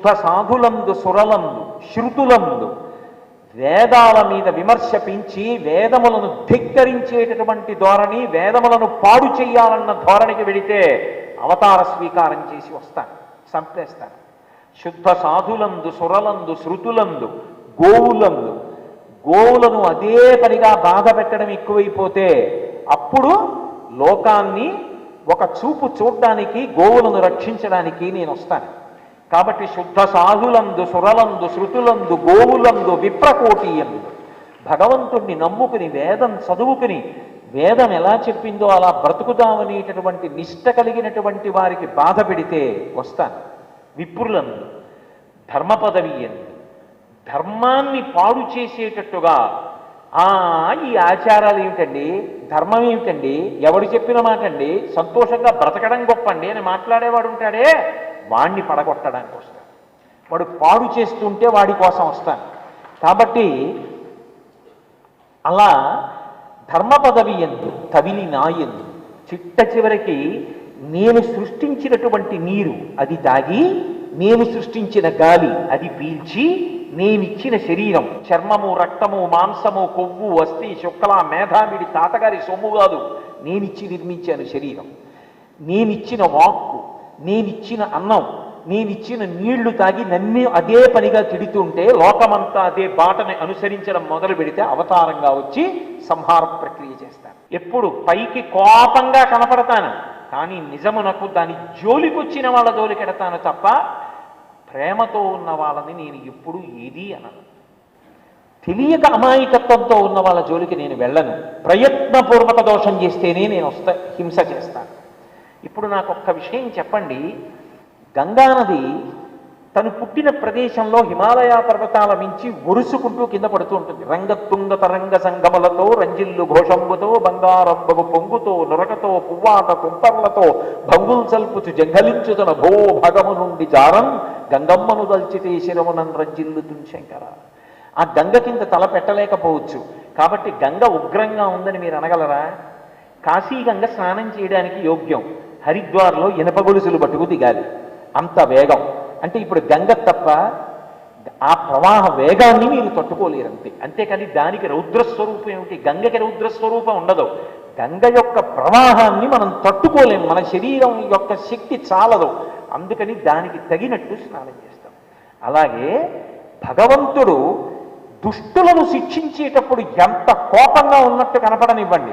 శుద్ధ సాధులందు సురలందు శృతులందు వేదాల మీద విమర్శ పెంచి వేదములను ధిక్కరించేటటువంటి ధోరణి వేదములను పాడు చేయాలన్న ధోరణికి వెడితే అవతార స్వీకారం చేసి వస్తాను సంపేస్తాను శుద్ధ సాధులందు సురలందు శృతులందు గోవులందు గోవులను అదే పనిగా బాధ పెట్టడం ఎక్కువైపోతే అప్పుడు లోకాన్ని ఒక చూపు చూడడానికి గోవులను రక్షించడానికి నేను వస్తాను. కాబట్టి శుద్ధ సాధులందు సురలందు శృతులందు గోవులందు విప్రకోటీయందు భగవంతుణ్ణి నమ్ముకుని వేదం చదువుకుని వేదం ఎలా చెప్పిందో అలా బ్రతుకుదామనేటటువంటి నిష్ట కలిగినటువంటి వారికి బాధ పెడితే వస్తాను. విప్రులందు ధర్మ పదవి ఎందు ధర్మాన్ని పాడు చేసేటట్టుగా ఆ ఈ ఆచారాలు ఏమిటండి? ధర్మం ఏమిటండి? ఎవడు చెప్పిన మాట అండి సంతోషంగా బ్రతకడం గొప్పండి అని మాట్లాడేవాడు ఉంటాడే? వాణ్ణి పడగొట్టడానికి వస్తాను వాడు పాడు చేస్తుంటే వాడి కోసం వస్తాను. కాబట్టి అలా ధర్మ పదవి ఎందు తవిలి నాయందు చిట్ట చివరికి నేను సృష్టించినటువంటి నీరు అది తాగి నేను సృష్టించిన గాలి అది పీల్చి నేనిచ్చిన శరీరం చర్మము రక్తము మాంసము కొవ్వు అస్థి శుక్ల మేధావిడి తాతగారి సొమ్ము కాదు. నేనిచ్చి నిర్మించాను శరీరం. నేనిచ్చిన వాక్కు నేనిచ్చిన అన్నం నేనిచ్చిన నీళ్ళు తాగి నన్ను అదే పనిగా తిడుతుంటే లోకమంతా అదే బాటని అనుసరించడం మొదలు పెడితే అవతారంగా వచ్చి సంహార ప్రక్రియ చేస్తాను. ఎప్పుడు పైకి కోపంగా కనపడతాను కానీ నిజమునకు దాని జోలికొచ్చిన వాళ్ళ జోలికెడతాను తప్ప ప్రేమతో ఉన్న వాళ్ళని నేను ఎప్పుడు ఏది అనను. తెలియక అమాయకత్వంతో ఉన్న వాళ్ళ జోలికి నేను వెళ్ళను. ప్రయత్నపూర్వక దోషం చేస్తేనే నేను వస్తా హింస చేస్తాను. ఇప్పుడు నాకు ఒక్క విషయం చెప్పండి. గంగానది తను పుట్టిన ప్రదేశంలో హిమాలయ పర్వతాల మించి ఒరుసుకుంటూ కింద పడుతూ ఉంటుంది. రంగతుంగ తరంగ సంగమలతో రంజిల్లు ఘోషంబుతో బంగారంబగు పొంగుతో నొరకతో పువ్వాట కుంపర్లతో భంగుల్ సల్పుచు జంఘలించుతన భో భగము నుండి జారం గంగమ్మను దల్చితే శిరమునం రంజిల్లుతున్ శంకర. ఆ గంగ కింద తల పెట్టలేకపోవచ్చు. కాబట్టి గంగ ఉగ్రంగా ఉందని మీరు అనగలరా? కాశీ గంగ స్నానం చేయడానికి యోగ్యం. హరిద్వార్లో ఇనప గొలుసులు పట్టుకు దిగాలి. అంత వేగం. అంటే ఇప్పుడు గంగ తప్ప ఆ ప్రవాహ వేగాన్ని మీరు తట్టుకోలేరు అంతే అంతేకాని దానికి రౌద్రస్వరూపం ఏమిటి? గంగకి రౌద్రస్వరూపం ఉండదు. గంగ యొక్క ప్రవాహాన్ని మనం తట్టుకోలేము మన శరీరం యొక్క శక్తి చాలదు. అందుకని దానికి తగినట్టు స్నానం చేస్తాం. అలాగే భగవంతుడు దుష్టులను శిక్షించేటప్పుడు ఎంత కోపంగా ఉన్నట్టు కనపడనివ్వండి.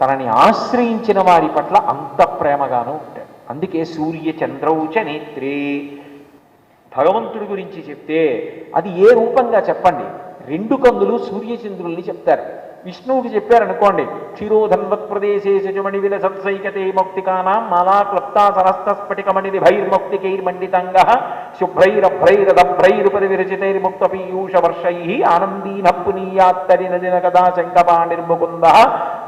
తనని ఆశ్రయించిన వారి పట్ల అంత ప్రేమగాను ఉంటాడు. అందుకే సూర్య చంద్రౌచ నేత్రే. భగవంతుడి గురించి చెప్తే అది ఏ రూపంగా చెప్పండి? రెండు కందులు సూర్యచంద్రుల్ని చెప్తారు. విష్ణువుకి చెప్పారనుకోండి క్షీరోధన్వత్ ప్రదేశే శజమణి విల సత్సైకతే మౌక్తికానాం మాలా క్లప్తా సరస్త స్ఫటికమణి భైర్మౌక్తికైర్మండితంగ శుభ్రైరభ్రైరదభ్రైరుపరి విరచితైర్ముక్త పీయూష వర్షై ఆనందీన పునీయాత్తరి నదిన కదా శంకపాణిర్ముకుంద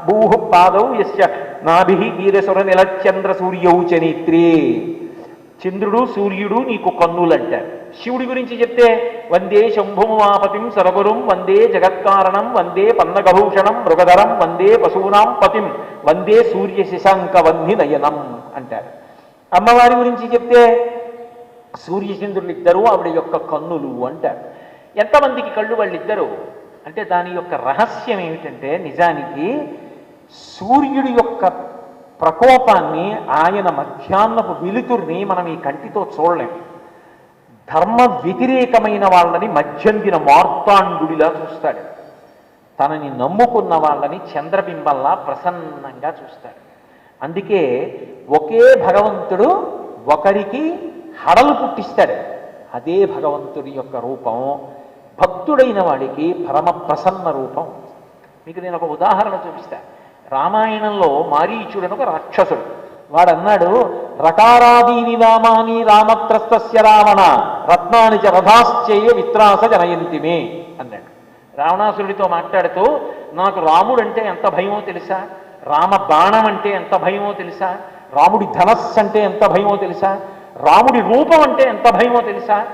భూః పాదౌ యస్య. నాభి వీరసుర నిలచంద్ర సూర్యౌ చ చంద్రుడు సూర్యుడు నీకు కన్నులంటారు. శివుడి గురించి చెప్తే వందే శంభుమాపతిం సరగురుం వందే జగత్కారణం వందే పన్నగభూషణం మృగధరం వందే పశూనాం పతిం వందే సూర్య శశాంక వంది నయనం అంటారు. అమ్మవారి గురించి చెప్తే సూర్యచంద్రులు ఇద్దరు ఆవిడ యొక్క కన్నులు అంటారు. ఎంతమందికి కళ్ళు వాళ్ళిద్దరు? అంటే దాని యొక్క రహస్యం ఏమిటంటే నిజానికి సూర్యుడి యొక్క ప్రకోపాన్ని ఆయన మధ్యాహ్నపు వెలుతుర్ని మనం ఈ కంటితో చూడలేం. ధర్మ వ్యతిరేకమైన వాళ్ళని మధ్యందిన మార్తాండుడిలా చూస్తాడు. తనని నమ్ముకున్న వాళ్ళని చంద్రబింబంలా ప్రసన్నంగా చూస్తాడు. అందుకే ఒకే భగవంతుడు ఒకరికి హడలు పుట్టిస్తాడు. అదే భగవంతుడి యొక్క రూపం భక్తుడైన వాడికి పరమ ప్రసన్న రూపం. మీకు నేను ఒక ఉదాహరణ చూపిస్తాను. రామాయణంలో మారీచుడని ఒక రాక్షసుడు. వాడు అన్నాడు రకారాదీని రామాని రామత్రస్తస్య రావణ రత్నాని చ రథాశ్చేయ విత్రాస జనయంతిమే అన్నాడు. రావణాసురుడితో మాట్లాడుతూ నాకు రాముడు అంటే ఎంత భయమో తెలుసా? రామ బాణం అంటే ఎంత భయమో తెలుసా? రాముడి ధనస్సు అంటే ఎంత భయమో తెలుసా? రాముడి రూపం అంటే ఎంత భయమో తెలుసా?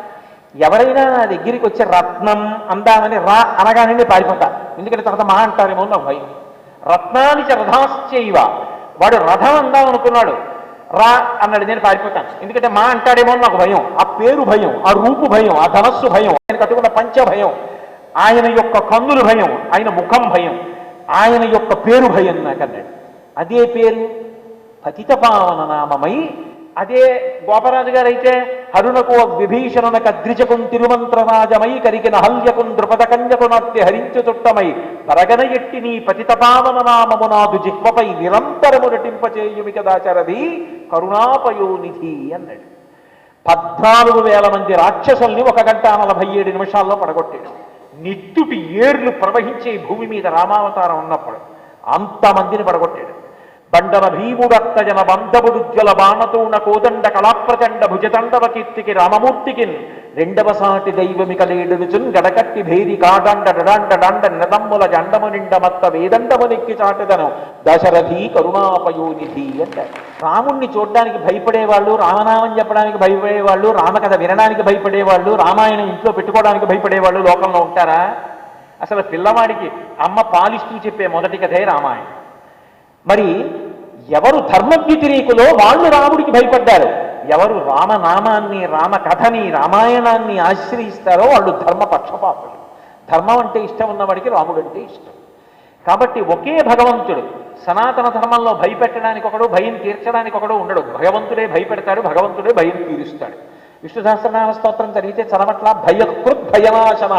ఎవరైనా నా దగ్గరికి వచ్చే రత్నం అందామని రా అనగానే పారిపోతా. ఎందుకంటే తర్వాత మా అంటారేమో నాకు భయం. రత్నాని రథాశ్చైవ. వాడు రథం అందాం అనుకున్నాడు. రా అన్నాడు నేను పారిపోతాను. ఎందుకంటే మా అంటాడేమో నాకు భయం. ఆ పేరు భయం ఆ రూపు భయం ఆ ధనస్సు భయం ఆయన కట్టుకున్న పంచ భయం ఆయన యొక్క కన్నులు భయం ఆయన ముఖం భయం ఆయన యొక్క పేరు భయం నాకు అన్నాడు. అదే పేరు పతితపావన నామమై అదే గోపరాజు గారు అయితే హరుణకు విభీషణునకు అద్రిజకుం తిరుమంత్రరాజమై కరికిన హల్యకుం ద్రుపద కన్యకు నాట్య హరించు చుట్టమై పరగన ఎట్టి నీ పతితపావన నామమునాదు జిహ్వపై నిరంతరము నటింపచేయుమి కదాచరది కరుణాపయోనిధి అన్నాడు. పద్నాలుగు వేల మంది రాక్షసుల్ని ఒక గంట నలభై ఏడు నిమిషాల్లో పడగొట్టాడు. నిత్తుటి ఏర్లు ప్రవహించే భూమి మీద రామావతారం ఉన్నప్పుడు అంతమందిని పడగొట్టాడు. బండన భీముడత్తజన బంధముడుజ్వల బాణతూణ కోదండ కళాప్రచండ భుజతండవ కీర్తికి రామమూర్తికిన్. రెండవ సాటి దైవమిక లేడుచున్ గడకట్టి భేది కాడండ డడాండ డాండ నిదమ్ముల జండము నిండ మత్త వేదండము నెక్కి చాటదను. దశరథి కరుణాపయోనిధి అంటే రాముణ్ణి చూడడానికి భయపడేవాళ్ళు రామనామం చెప్పడానికి భయపడేవాళ్ళు రామకథ వినడానికి భయపడేవాళ్ళు రామాయణం ఇంట్లో పెట్టుకోవడానికి భయపడేవాళ్ళు లోకంలో ఉంటారా? అసలు పిల్లవాడికి అమ్మ పాలిస్తూ చెప్పే మొదటి కథే రామాయణం. మరి ఎవరు ధర్మ వ్యతిరేకులో వాళ్ళు రాముడికి భయపడ్డారు. ఎవరు రామనామాన్ని రామ కథని రామాయణాన్ని ఆశ్రయిస్తారో వాళ్ళు ధర్మ పక్షపాతులు ధర్మం అంటే ఇష్టం ఉన్నవాడికి రాముడు అంటే ఇష్టం. కాబట్టి ఒకే భగవంతుడు సనాతన ధర్మంలో భయపెట్టడానికి ఒకడు భయం తీర్చడానికి ఒకడు ఉండడు. భగవంతుడే భయపెడతాడు భగవంతుడే భయం తీరుస్తాడు. విష్ణు సహస్రనామ స్తోత్రం చదివితే చదవట్ల? భయకృత్ భయనాశన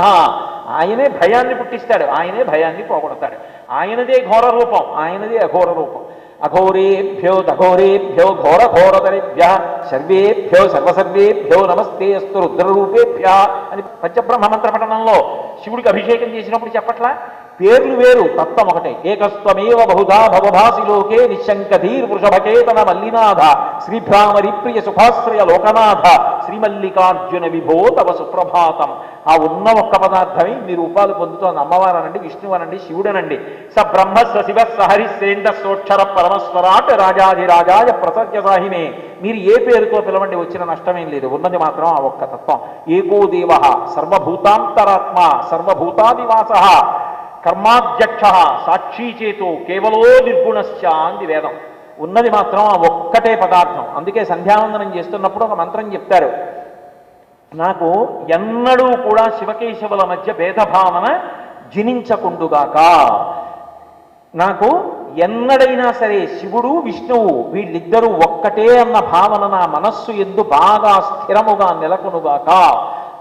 ఆయనే భయాన్ని పుట్టిస్తాడు ఆయనే భయాన్ని పోగొడతాడు. ఆయనదే ఘోర రూపం ఆయనదే అఘోర రూపం. అఘోరేభ్యో దఘోరేభ్యో ఘోరఘోరతరేభ్య సర్వేభ్యో సర్వసర్వేభ్యో నమస్తే అస్తు రుద్రరూపేభ్య అని పంచబ్రహ్మ మంత్ర పఠనంలో శివుడికి అభిషేకం చేసినప్పుడు చెప్పట్లా? పేర్లు వేరు తత్వం ఒకటే. ఏకస్వమేవ బహుధా భవభాసి లోకే నిశంకధీర్ వృషభకేతన మల్లినాథ శ్రీభ్రామరి ప్రియ సుఖాశ్రయ లోకనాథ శ్రీమల్లికార్జున విభో తవ సుప్రభాతం. ఆ ఉన్న ఒక్క పదార్థమే మీ రూపాలు పొందుతోంది అమ్మవారనండి విష్ణువనండి శివుడనండి. స బ్రహ్మ స శివ సహరిశ్రేంద్ర సోక్షర పరమస్వరాట్ రాజాధిరాజాయ ప్రసజ్య సాహినే. మీరు ఏ పేరుతో పిలవండి వచ్చిన నష్టమేం లేదు. ఉన్నది మాత్రం ఆ ఒక్క తత్వం. ఏకో దేవ సర్వభూతాంతరాత్మ సర్వభూతాదివాస కర్మాధ్యక్ష సాక్షీచేతో కేవలో నిర్గుణశ్చ అంది వేదం. ఉన్నది మాత్రం ఆ ఒక్కటే పదార్థం. అందుకే సంధ్యావందనం చేస్తున్నప్పుడు ఒక మంత్రం చెప్తారు. నాకు ఎన్నడూ కూడా శివకేశవుల మధ్య భేదభావన జనించకుండుగాక. నాకు ఎన్నడైనా సరే శివుడు విష్ణువు వీళ్ళిద్దరూ ఒక్కటే అన్న భావన నా మనస్సు ఎందు బాగా స్థిరముగా నెలకొనుగాక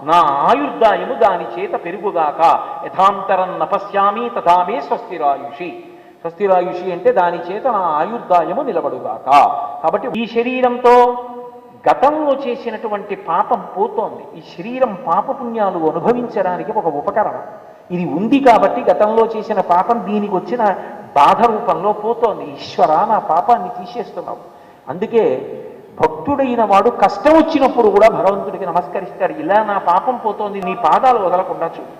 నా ఆయుర్దాయము దాని చేత పెరుగుగాక యథాంతరం నపశ్యామి తథామే స్వస్తిరాయుషి. స్వస్తిరాయుషి అంటే దాని చేత నా ఆయుర్దాయము నిలబడుగాక. కాబట్టి ఈ శరీరంతో గతంలో చేసినటువంటి పాపం పోతోంది. ఈ శరీరం పాపపుణ్యాలు అనుభవించడానికి ఒక ఉపకరణం. ఇది ఉంది కాబట్టి గతంలో చేసిన పాపం దీనికి వచ్చిన బాధ రూపంలో పోతోంది. ఈశ్వర నా పాపాన్ని తీసేస్తున్నావు. అందుకే భక్తుడైన వాడు కష్టం వచ్చినప్పుడు కూడా భగవంతుడికి నమస్కరిస్తాడు. ఇలా నా పాపం పోతోంది నీ పాదాలు వదలకుండా చూడు.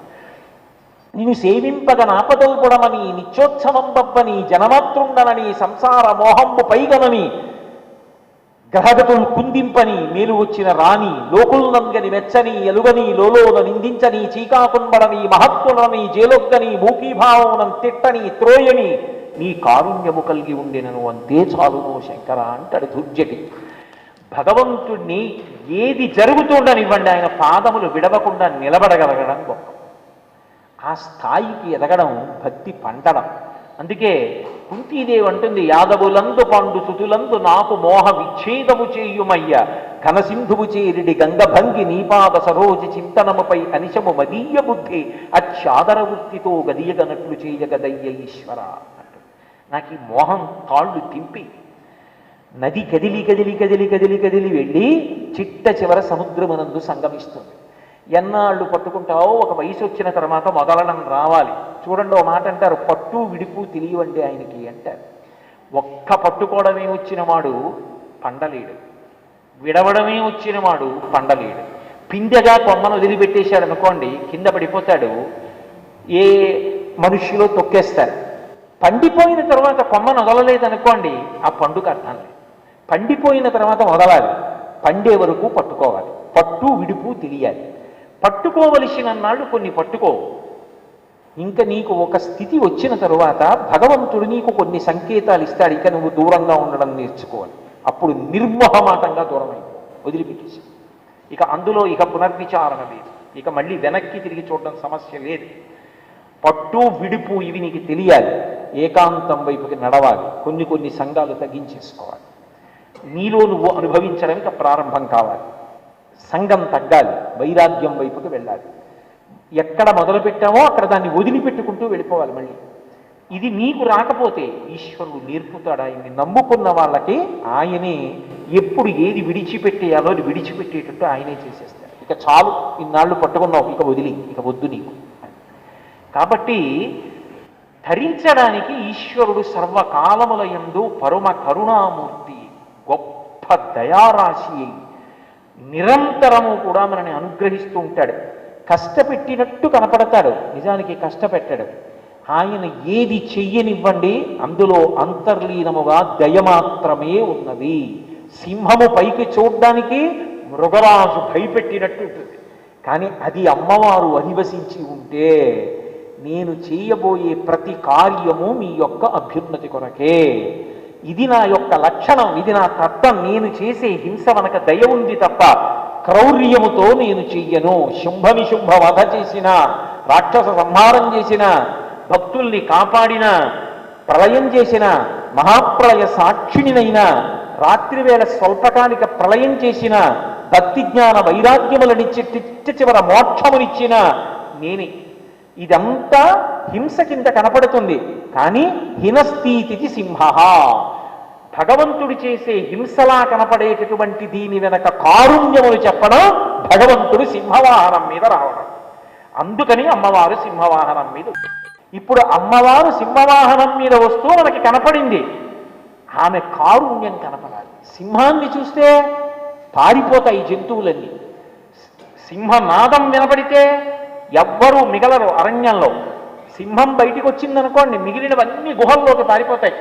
నేను సేవింపగ నాపదల్పడమని నిత్యోత్సవం బబ్బని జనమాతృండనని సంసార మోహంబు పైగనని గ్రహగతులు కుందింపని మేలు వచ్చిన రాణి లోకుల్నంగని మెచ్చని ఎలుగని లోలోన నిందించని చీకాకుంబడని మహత్తులని జేలొగ్గని మూకీభావనం తిట్టని త్రోయని నీ కారుణ్యము కలిగి ఉండినను అంతే చాలును శంకర అంటాడు దుర్జటి. భగవంతుణ్ణి ఏది జరుగుతుండనివ్వండి ఆయన పాదములు విడవకుండా నిలబడగలగడం గొప్ప. ఆ స్థాయికి ఎదగడం భక్తి పండడం. అందుకే కుంతీదేవి అంటుంది యాదవులందు పండు సుతులందు నాకు మోహ విచ్ఛేదము చేయుమయ్య. ఘనసింధువు చేరిడి గంగభంగి నీపాద సరోజి చింతనముపై అనిశము మదీయ బుద్ధి. అత్యాదర వృత్తితో గదియగనట్లు చేయగదయ్య ఈశ్వర నాకు ఈ మోహం కాళ్ళు తింపి. నది కదిలి కదిలి కదిలి కదిలి కదిలి వెళ్ళి చిట్ట చివర సముద్రమునందు సంగమిస్తుంది. ఎన్నాళ్ళు పట్టుకుంటావో ఒక వయసు వచ్చిన తర్వాత మొదలడం రావాలి. చూడండి ఓ మాట అంటారు పట్టు విడుపు తెలియవండి ఆయనకి అంటారు. ఒక్క పట్టుకోవడమే వచ్చిన వాడు పండలేడు. విడవడమే వచ్చిన వాడు పండలేడు. పిందెగా కొమ్మను వదిలిపెట్టేశాడు అనుకోండి కింద పడిపోతాడు ఏ మనుష్యులో తొక్కేస్తారు. పండిపోయిన తర్వాత కొమ్మను వదలలేదనుకోండి ఆ పండుగ అర్థం లేదు. పండిపోయిన తర్వాత వదలాలి. పండే వరకు పట్టుకోవాలి. పట్టు విడుపు తెలియాలి. పట్టుకోవలసిన నాళ్ళు కొన్ని పట్టుకో. ఇంకా నీకు ఒక స్థితి వచ్చిన తరువాత భగవంతుడు నీకు కొన్ని సంకేతాలు ఇస్తాడు. ఇక నువ్వు దూరంగా ఉండడం నేర్చుకోవాలి. అప్పుడు నిర్మోహమాటంగా దూరమైంది వదిలిపెట్టేసి. ఇక అందులో ఇక పునర్విచారణ లేదు. ఇక మళ్ళీ వెనక్కి తిరిగి చూడడం సమస్య లేదు. పట్టు విడుపు ఇవి నీకు తెలియాలి. ఏకాంతం వైపుకి నడవాలి. కొన్ని కొన్ని సంఘాలు తగ్గించేసుకోవాలి. నీలో నువ్వు అనుభవించడం ఇక ప్రారంభం కావాలి. సంఘం తగ్గాలి వైరాగ్యం వైపుకి వెళ్ళాలి. ఎక్కడ మొదలుపెట్టామో అక్కడ దాన్ని వదిలిపెట్టుకుంటూ వెళ్ళిపోవాలి మళ్ళీ. ఇది నీకు రాకపోతే ఈశ్వరుడు నేర్పుతాడు ఆయన్ని నమ్ముకున్న వాళ్ళకి ఆయనే ఎప్పుడు ఏది విడిచిపెట్టేయాలో అది విడిచిపెట్టేటట్టు ఆయనే చేసేస్తాడు. ఇక చాలు ఇన్నాళ్ళు పట్టుకున్నావు ఇక వదిలి ఇక వద్దు నీకు. కాబట్టి ధరించడానికి ఈశ్వరుడు సర్వకాలముల యందు పరమ కరుణామూర్తి గొప్ప దయారాశి అయి నిరంతరము కూడా మనని అనుగ్రహిస్తూ ఉంటాడు. కష్టపెట్టినట్టు కనపడతాడు. నిజానికి కష్టపెట్టాడు. ఆయన ఏది చెయ్యనివ్వండి అందులో అంతర్లీనముగా దయ మాత్రమే ఉన్నది. సింహము పైకి చూడ్డానికి మృగరాజు భయపెట్టినట్టు ఉంటుంది. కానీ అది అమ్మవారు అధివసించి ఉంటే నేను చేయబోయే ప్రతి కార్యము మీ యొక్క అభ్యున్నతి కొరకే. ఇది నా యొక్క లక్షణం ఇది నా తత్వం నేను చేసే హింస వనక దయ ఉంది తప్ప క్రౌర్యముతో నేను చెయ్యను. శుంభ నిశుంభ వధ చేసిన రాక్షస సంహారం చేసిన భక్తుల్ని కాపాడిన ప్రళయం చేసిన మహాప్రళయ సాక్షిణినైన రాత్రివేళ స్వల్పకాలిక ప్రళయం చేసిన భక్తి జ్ఞాన వైరాగ్యములనిచ్చి చిట్ట చివర మోక్షమునిచ్చిన నేనే. ఇదంతా హింస కింద కనపడుతుంది. కానీ హినస్థితి సింహ. భగవంతుడు చేసే హింసలా కనపడేటటువంటి దీని వెనక కారుణ్యములు చెప్పడం భగవంతుడు సింహవాహనం మీద రావడం. అందుకని అమ్మవారు సింహవాహనం మీద ఇప్పుడు అమ్మవారు సింహవాహనం మీద వస్తూ మనకి కనపడింది. ఆమె కారుణ్యం కనపడాలి. సింహాన్ని చూస్తే పారిపోతాయి జంతువులన్నీ. సింహనాదం వినపడితే ఎవ్వరూ మిగలరు అరణ్యంలో. సింహం బయటికి వచ్చిందనుకోండి మిగిలినవన్నీ గుహల్లోకి పారిపోతాయి.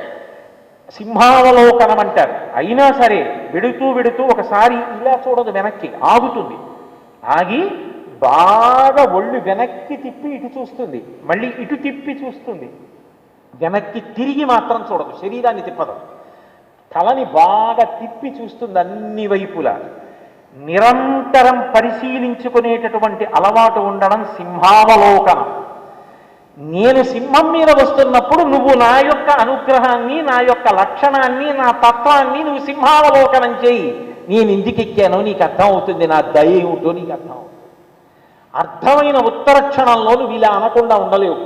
సింహావలోకనం అంటారు. అయినా సరే వెడుతూ వెడుతూ ఒకసారి ఇలా చూడదు వెనక్కి ఆగుతుంది. ఆగి బాగా ఒళ్ళు వెనక్కి తిప్పి ఇటు చూస్తుంది. మళ్ళీ ఇటు తిప్పి చూస్తుంది. వెనక్కి తిరిగి మాత్రం చూడదు. శరీరాన్ని తిప్పదు. తలని బాగా తిప్పి చూస్తుంది అన్ని వైపులా. నిరంతరం పరిశీలించుకునేటటువంటి అలవాటు ఉండడం సింహావలోకనం. నేను సింహం మీద వస్తున్నప్పుడు నువ్వు నా యొక్క అనుగ్రహాన్ని నా యొక్క లక్షణాన్ని నా తత్వాన్ని నువ్వు సింహావలోకనం చేయి. నేను ఎందుకు నీకు అర్థం అవుతుంది నా దయ ఏమిటో నీకు అర్థం అవుతుంది అర్థమైన ఉత్తర క్షణంలో నువ్వు ఇలా అనకుండా ఉండలేవు.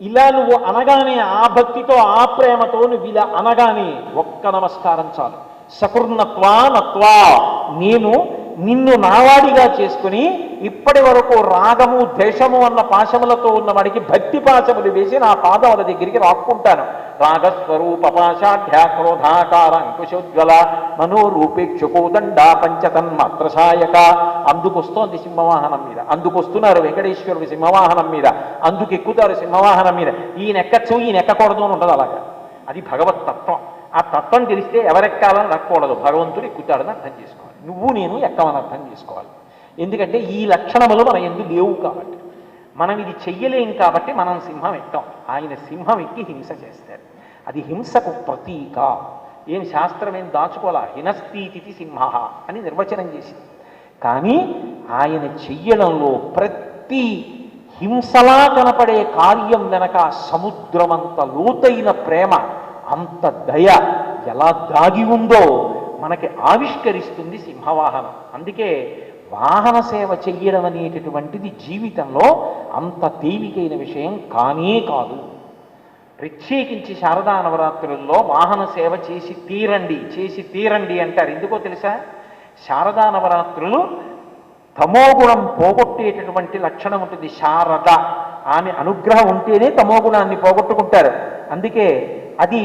ఇలా నువ్వు అనగానే ఆ భక్తితో ఆ ప్రేమతో నువ్వు ఇలా అనగానే ఒక్క నమస్కారం చాలు. సకృన్నత్వా నత్వా. నేను నిన్ను నావాడిగా చేసుకుని ఇప్పటి వరకు రాగము ద్వేషము అన్న పాశములతో ఉన్న వాడికి భక్తి పాశములు వేసి నా పాదముల దగ్గరికి రాక్కుంటాను. రాగస్వరూప పాశాఢ్య క్రోధాకార అంకుశోజ్వల మనోరూపేక్షుకోదండ పంచతన్మాత్రసాయక అందుకొస్తోంది సింహవాహనం మీద. అందుకొస్తున్నారు వెంకటేశ్వరుడు సింహవాహనం మీద. అందుకెక్కుతారు సింహవాహనం మీద. ఈయన ఎక్కచ్చు ఈయన ఎక్కకూడదు అని ఉండదు అలాగా. అది భగవత్ తత్వం. ఆ తత్వం తెలిస్తే ఎవరెక్కాలని రక్కూడదు భగవంతుడు ఎక్కుతాడని అర్థం చేసుకోవాలి. నువ్వు నేను ఎక్కమని అర్థం చేసుకోవాలి. ఎందుకంటే ఈ లక్షణములు మన ఎందుకు లేవు కాబట్టి. మనం ఇది చెయ్యలేం కాబట్టి మనం సింహం ఎక్కాం. ఆయన సింహం ఎక్కి హింస చేస్తారు. అది హింసకు ప్రతీక. ఏం శాస్త్రం ఏం దాచుకోవాలా? హినస్థితి సింహ అని నిర్వచనం చేసింది. కానీ ఆయన చెయ్యడంలో ప్రతి హింసలా కనపడే కార్యం వెనక సముద్రమంత లోతైన ప్రేమ అంత దయ ఎలా దాగి ఉందో మనకి ఆవిష్కరిస్తుంది సింహవాహనం. అందుకే వాహన సేవ చెయ్యడం అనేటటువంటిది జీవితంలో అంత తేలికైన విషయం కానే కాదు. ప్రత్యేకించి శారదా నవరాత్రుల్లో వాహన సేవ చేసి తీరండి చేసి తీరండి అంటారు. ఎందుకో తెలుసా? శారదా నవరాత్రులు తమోగుణం పోగొట్టేటటువంటి లక్షణం ఉంటుంది. శారద ఆమె అనుగ్రహం ఉంటేనే తమోగుణాన్ని పోగొట్టుకుంటారు. అందుకే అది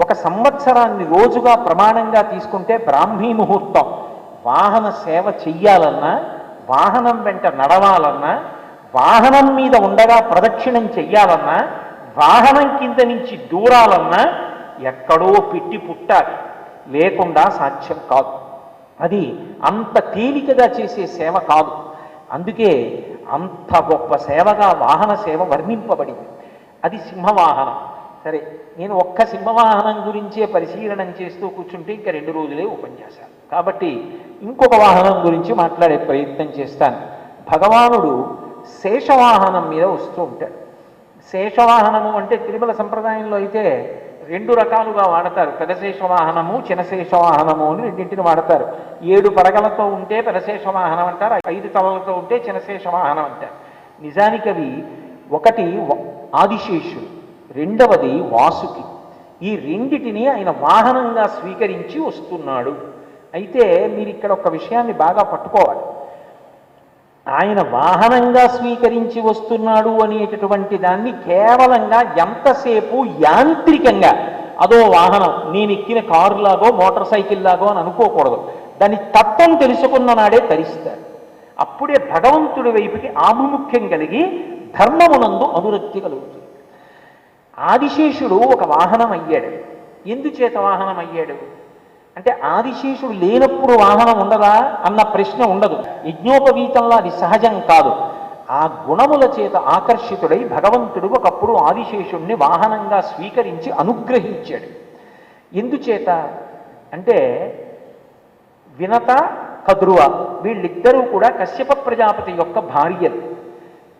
ఒక సంవత్సరాన్ని రోజుగా ప్రమాణంగా తీసుకుంటే బ్రాహ్మీ ముహూర్తం. వాహన సేవ చెయ్యాలన్నా వాహనం వెంట నడవాలన్నా వాహనం మీద ఉండగా ప్రదక్షిణం చెయ్యాలన్నా వాహనం కింద నుంచి దూరాలన్నా ఎక్కడో పెట్టి పుట్టాలి. లేకుండా సాధ్యం కాదు. అది అంత తేలికగా చేసే సేవ కాదు. అందుకే అంత గొప్ప సేవగా వాహన సేవ వర్ణింపబడింది. అది సింహవాహనం. సరే నేను ఒక్క సింహవాహనం గురించే పరిశీలనం చేస్తూ కూర్చుంటే ఇంకా రెండు రోజులే ఉపన్యాసాలు. కాబట్టి ఇంకొక వాహనం గురించి మాట్లాడే ప్రయత్నం చేస్తాను. భగవానుడు శేషవాహనం మీద వస్తూ ఉంటాడు. శేషవాహనము అంటే తిరుమల సంప్రదాయంలో అయితే రెండు రకాలుగా వాడతారు. పెదశేషవాహనము చినశేషవాహనము అని రెండింటిని వాడతారు. ఏడు పడగలతో ఉంటే పెదశేషవాహనం అంటారు ఐదు తలలతో ఉంటే చినశేషవాహనం అంటారు. నిజానికి అవి ఒకటి ఆదిశేషుడు. రెండవది వాసుకి. ఈ రెండిటిని ఆయన వాహనంగా స్వీకరించి వస్తున్నాడు. అయితే మీరు ఇక్కడ ఒక విషయాన్ని బాగా పట్టుకోవాలి. ఆయన వాహనంగా స్వీకరించి వస్తున్నాడు అనేటటువంటి దాన్ని కేవలంగా ఎంతసేపు యాంత్రికంగా అదో వాహనం నేను ఎక్కిన కారులాగో మోటార్ సైకిల్ లాగో అని అనుకోకూడదు. దాని తత్వం తెలుసుకున్న నాడే తరిస్తారు అప్పుడే భగవంతుడి వైపుకి ఆభిముఖ్యం కలిగి ధర్మమునందు అనురక్తి కలుగుతుంది. ఆదిశేషుడు ఒక వాహనం అయ్యాడు ఎందుచేత వాహనం అయ్యాడు అంటే ఆదిశేషుడు లేనప్పుడు వాహనం ఉండదా అన్న ప్రశ్న ఉండదు. యజ్ఞోపవీతంలో అది సహజం కాదు. ఆ గుణముల చేత ఆకర్షితుడై భగవంతుడు ఒకప్పుడు ఆదిశేషుణ్ణి వాహనంగా స్వీకరించి అనుగ్రహించాడు. ఎందుచేత? అంటే వినత కద్రువ వీళ్ళిద్దరూ కూడా కశ్యప ప్రజాపతి యొక్క భార్యలు.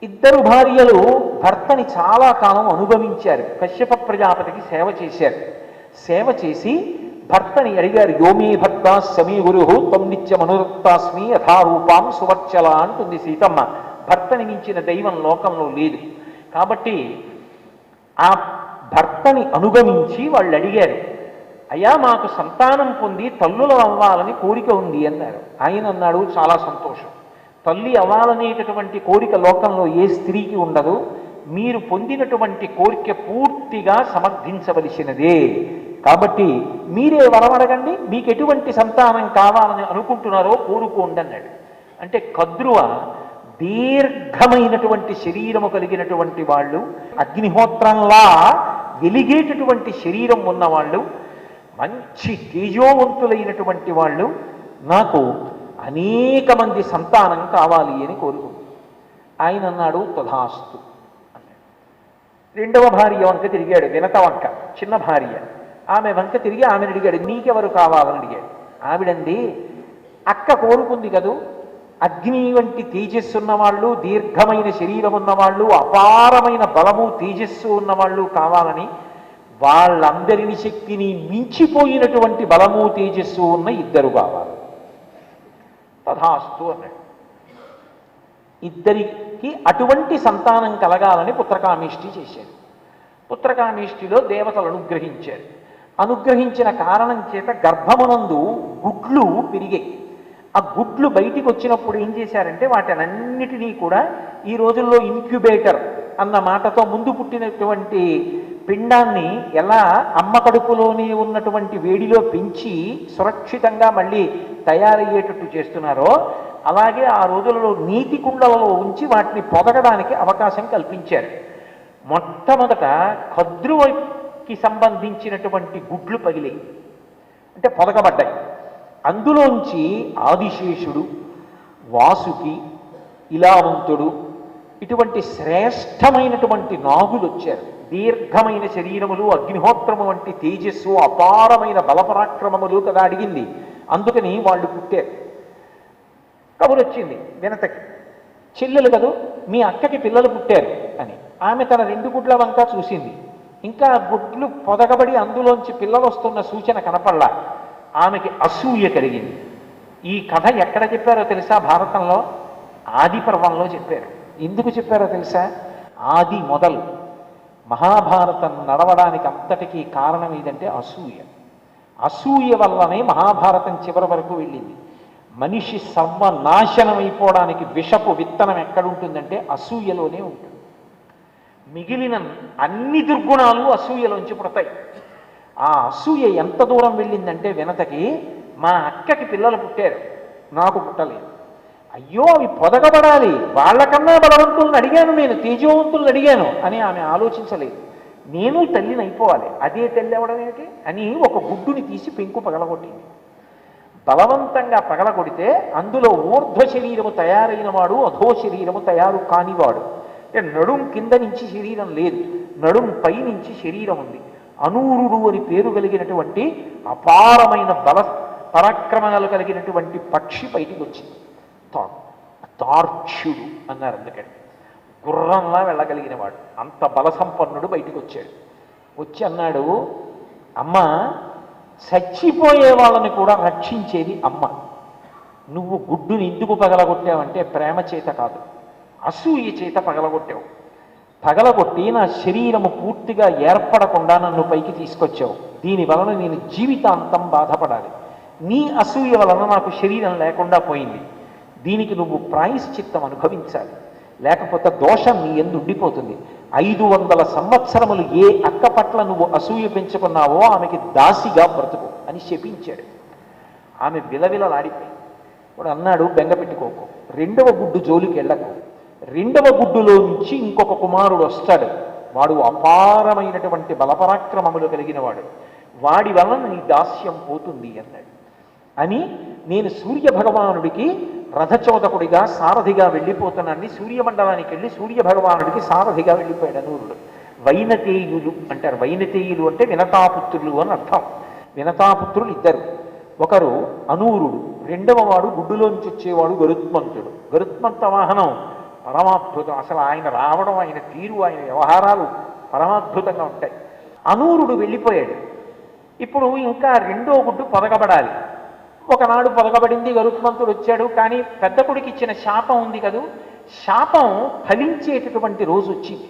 ఇద్దరు భార్యలు భర్తని చాలా కాలం అనుభవించారు. కశ్యప ప్రజాపతికి సేవ చేశారు. సేవ చేసి భర్తని అడిగారు యోమీ భర్త సమీ గురు త్వం నిత్యమనురక్తాస్మి యథారూపాం సువర్చల అంటుంది సీతమ్మ. భర్తని మించిన దైవం లోకంలో లేదు. కాబట్టి ఆ భర్తని అనుగమించి వాళ్ళు అడిగారు అయ్యా మాకు సంతానం పొంది తల్లులు అవ్వాలని కోరిక ఉంది అన్నారు. ఆయన అన్నాడు చాలా సంతోషం. తల్లి అవ్వాలనేటటువంటి కోరిక లోకంలో ఏ స్త్రీకి ఉండదు మీరు పొందినటువంటి కోరిక పూర్తిగా సమర్థించవలసినదే. కాబట్టి మీరే వరం అడగండి మీకు ఎటువంటి సంతానం కావాలని అనుకుంటున్నారో కోరుకోండి అన్నాడు. అంటే కద్రువ దీర్ఘమైనటువంటి శరీరము కలిగినటువంటి వాళ్ళు అగ్నిహోత్రంలా వెలిగేటటువంటి శరీరం ఉన్నవాళ్ళు మంచి తేజోవంతులైనటువంటి వాళ్ళు నాకు అనేక మంది సంతానం కావాలి అని కోరుకుంది. ఆయన అన్నాడు తథాస్తు అన్నాడు. రెండవ భార్య వంక తిరిగాడు వినత వంక చిన్న భార్య. ఆమె వంక తిరిగి ఆమెను అడిగాడు నీకెవరు కావాలని అడిగాడు? ఆవిడంది అక్క కోరుకుంది కదూ అగ్ని వంటి తేజస్సు ఉన్నవాళ్ళు దీర్ఘమైన శరీరం ఉన్నవాళ్ళు అపారమైన బలము తేజస్సు ఉన్నవాళ్ళు కావాలని వాళ్ళందరిని శక్తిని మించిపోయినటువంటి బలము తేజస్సు ఉన్న ఇద్దరు కావాలి. తథాస్తు అన్నాడు ఇద్దరికి అటువంటి సంతానం కలగాలని పుత్రకామిష్టి చేశారు. పుత్రకామిష్టిలో దేవతలు అనుగ్రహించారు. అనుగ్రహించిన కారణం చేత గర్భమునందు గుడ్లు పెరిగాయి. ఆ గుడ్లు బయటికి వచ్చినప్పుడు ఏం చేశారంటే వాటినన్నిటినీ కూడా ఈ రోజుల్లో ఇంక్యుబేటర్ అన్న మాటతో ముందు పుట్టినటువంటి పిండాన్ని ఎలా అమ్మ కడుపులోనే ఉన్నటువంటి వేడిలో పెంచి సురక్షితంగా మళ్ళీ తయారయ్యేటట్టు చేస్తున్నారో అలాగే ఆ రోజులలో నీతి కుండలలో ఉంచి వాటిని పొదగడానికి అవకాశం కల్పించారు. మొట్టమొదట కద్రువకి సంబంధించినటువంటి గుడ్లు పగిలాయి. అంటే పొదగబడ్డాయి. అందులోంచి ఆదిశేషుడు వాసుకి ఇలావంతుడు ఇటువంటి శ్రేష్టమైనటువంటి నాగులు వచ్చారు దీర్ఘమైన శరీరములు అగ్నిహోత్రము వంటి తేజస్సు అపారమైన బలపరాక్రమములు కదా అడిగింది. అందుకని వాళ్ళు పుట్టారు కబురు వచ్చింది వినతకి. చెల్లెలు కదూ మీ అక్కకి పిల్లలు పుట్టారు అని. ఆమె తన రెండు గుడ్ల వంక చూసింది. ఇంకా గుడ్లు పొదగబడి అందులోంచి పిల్లలు వస్తున్న సూచన కనపడలా. ఆమెకి అసూయ కలిగింది. ఈ కథ ఎక్కడ చెప్పారో తెలుసా భారతంలో? ఆది పర్వంలో చెప్పారు. ఎందుకు చెప్పారో తెలుసా? ఆది మొదలు. మహాభారతం నడవడానికి అంతటికీ కారణం ఏదంటే అసూయ. అసూయ వల్లనే మహాభారతం చివరి వరకు వెళ్ళింది. మనిషి సర్వనాశనం అయిపోవడానికి విషపు విత్తనం ఎక్కడుంటుందంటే అసూయలోనే ఉంటుంది. మిగిలిన అన్ని దుర్గుణాలు అసూయలోంచి పుడతాయి. ఆ అసూయ ఎంత దూరం వెళ్ళిందంటే వినతకి మా అక్కకి పిల్లలు పుట్టారు. నాకు పుట్టలేదు. అయ్యో అవి పొదగబడాలి. వాళ్ళకన్నా బలవంతులను అడిగాను నేను తేజవంతులను అడిగాను అని ఆమె ఆలోచించలేదు. నేను తల్లిని అయిపోవాలి. అదే తల్లి అవడం ఏమిటి? అని ఒక గుడ్డుని తీసి పెంకు పగలగొట్టింది. బలవంతంగా పగలగొడితే అందులో ఊర్ధ్వ శరీరము తయారైన వాడు అధో శరీరము తయారు కానివాడు. అంటే నడుం కింద నుంచి శరీరం లేదు. నడుం పై నుంచి శరీరం ఉంది. అనూరుడు అని పేరు కలిగినటువంటి అపారమైన బల పరాక్రమణలు కలిగినటువంటి పక్షి బయటికి వచ్చింది. తా- అన్నారు అందుకని. గుర్రంలా వెళ్ళగలిగిన వాడు అంత బలసంపన్నుడు బయటికి వచ్చాడు వచ్చి అన్నాడు అమ్మ చచ్చిపోయే వాళ్ళని కూడా రక్షించేది అమ్మ. నువ్వు గుడ్డుని ఎందుకు పగలగొట్టావంటే ప్రేమ చేత కాదు. అసూయ చేత పగలగొట్టావు. పగలగొట్టి నా శరీరము పూర్తిగా ఏర్పడకుండా నన్ను పైకి తీసుకొచ్చావు. దీని వలన నేను జీవితాంతం బాధపడాలి. నీ అసూయ వలన నాకు శరీరం లేకుండా పోయింది. దీనికి నువ్వు ప్రాయశ్చిత్తం అనుభవించాలి. లేకపోతే దోషం నీ ఎందు ఉండిపోతుంది. ఐదు వందల సంవత్సరములు ఏ అక్క పట్ల నువ్వు అసూయ పెంచుకున్నావో ఆమెకి దాసిగా బ్రతుకు అని శపించాడు. ఆమె విలవిలలాడిపోయి వాడు అన్నాడు బెంగ పెట్టుకోకు. రెండవ గుడ్డు జోలికి వెళ్ళకు. రెండవ గుడ్డులో నుంచి ఇంకొక కుమారుడు వస్తాడు. వాడు అపారమైనటువంటి బలపరాక్రమములు కలిగిన వాడు. వాడి వలన నీ దాస్యం పోతుంది అన్నాడు. అని నేను సూర్య భగవానుడికి రథచోదకుడిగా సారథిగా వెళ్ళిపోతున్నాన్ని సూర్యమండలానికి వెళ్ళి సూర్య భగవానుడికి సారథిగా వెళ్ళిపోయాడు అనూరుడు. వైనతేయులు అంటారు. వైనతేయులు అంటే వినతాపుత్రులు అని అర్థం. వినతాపుత్రులు ఇద్దరు. ఒకరు అనూరుడు రెండవ వాడు గుడ్డులోంచి వచ్చేవాడు గరుత్మంతుడు. గరుత్మంత వాహనం పరమాద్భుతం. అసలు ఆయన రావడం ఆయన తీరు ఆయన వ్యవహారాలు పరమాద్భుతంగా ఉంటాయి. అనూరుడు వెళ్ళిపోయాడు. ఇప్పుడు ఇంకా రెండో గుడ్డు పొదగబడాలి. ఒకనాడు పొదగబడింది గరుత్మంతుడు వచ్చాడు. కానీ పెద్ద కొడుకు ఇచ్చిన శాపం ఉంది కదూ? శాపం ఫలించేటటువంటి రోజు వచ్చింది.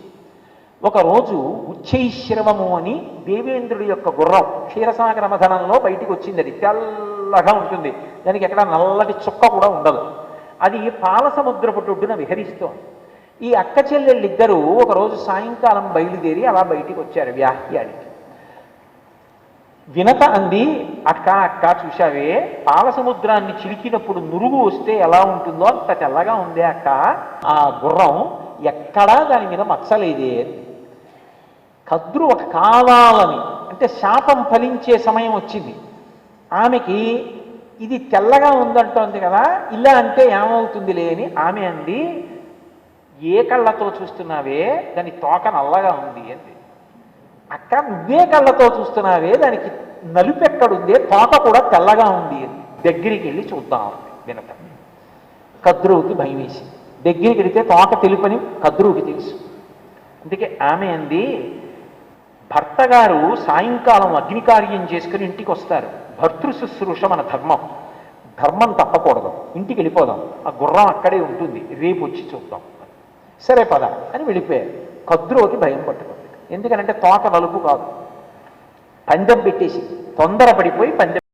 ఒకరోజు ఉచ్చైశ్రవము అని దేవేంద్రుడి యొక్క గుర్రం క్షీరసాగర మథనంలో బయటికి వచ్చింది. అది తెల్లగా ఉంటుంది. దానికి ఎక్కడ నల్లటి చుక్క కూడా ఉండదు. అది పాల సముద్రపు ఒడ్డున విహరిస్తోంది. ఈ అక్క చెల్లెళ్ళిద్దరూ ఒకరోజు సాయంకాలం బయలుదేరి అలా బయటికి వచ్చారు వ్యాహ్యానికి. వినత అంది అక్క అక్క చూశావే? పాల సముద్రాన్ని చిలికినప్పుడు నురుగు వస్తే ఎలా ఉంటుందో అంత తెల్లగా ఉందే అక్క. ఆ గుర్రం ఎక్కడా దాని మీద మచ్చలేదే. కద్రు ఒక కావాలని అంటే శాపం ఫలించే సమయం వచ్చింది. ఆమెకి ఇది తెల్లగా ఉందంటోంది కదా ఇలా అంటే ఏమవుతుంది లేని ఆమె అంది ఏ కళ్ళతో చూస్తున్నావే? దాని తోక నల్లగా ఉంది అని. అక్క నువ్వే కళ్ళతో చూస్తున్నావే? దానికి నలుపెక్కడుందే తోక కూడా తెల్లగా ఉంది. దగ్గరికి వెళ్ళి చూద్దాం వినత కద్రువుకి భయం వేసింది. దగ్గరికి వెళితే తోక తెలుపని కద్రువుకి తెలుసు. అందుకే ఆమె అంది భర్త గారు సాయంకాలం అగ్నికార్యం చేసుకుని ఇంటికి వస్తారు భర్తృ శుశ్రూష మన ధర్మం. ధర్మం తప్పకూడదు. ఇంటికి వెళ్ళిపోదాం. ఆ గుర్రం అక్కడే ఉంటుంది. రేపు వచ్చి చూద్దాం. సరే పద అని వెళ్ళిపోయారు. కద్రువుకి భయం పట్టుకుంది. ఎందుకనంటే తోక నలుపు కాదు. పందెం పెట్టేసి తొందరపడిపోయి పందెం